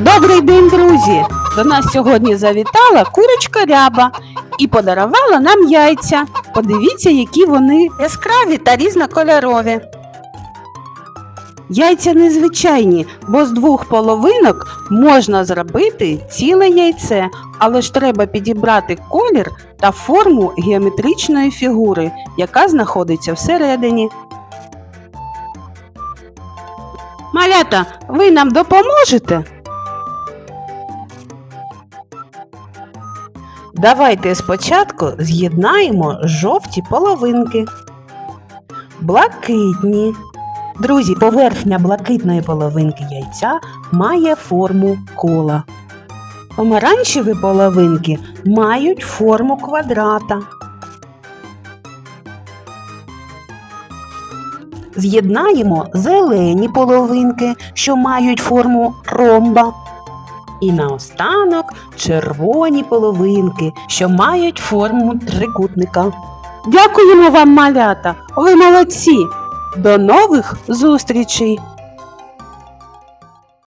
Добрий день, друзі! До нас сьогодні завітала курочка ряба і подарувала нам яйця. Подивіться, які вони яскраві та різнокольорові. Яйця незвичайні, бо з двох половинок можна зробити ціле яйце, але ж треба підібрати колір та форму геометричної фігури, яка знаходиться всередині. Малята, ви нам допоможете? Давайте спочатку з'єднаємо жовті половинки. Блакитні. Друзі, поверхня блакитної половинки яйця має форму кола. Помаранчеві половинки мають форму квадрата. З'єднаємо зелені половинки, що мають форму ромба. І наостанок червоні половинки, що мають форму трикутника. Дякуємо вам, малята! Ви молодці! До нових зустрічей!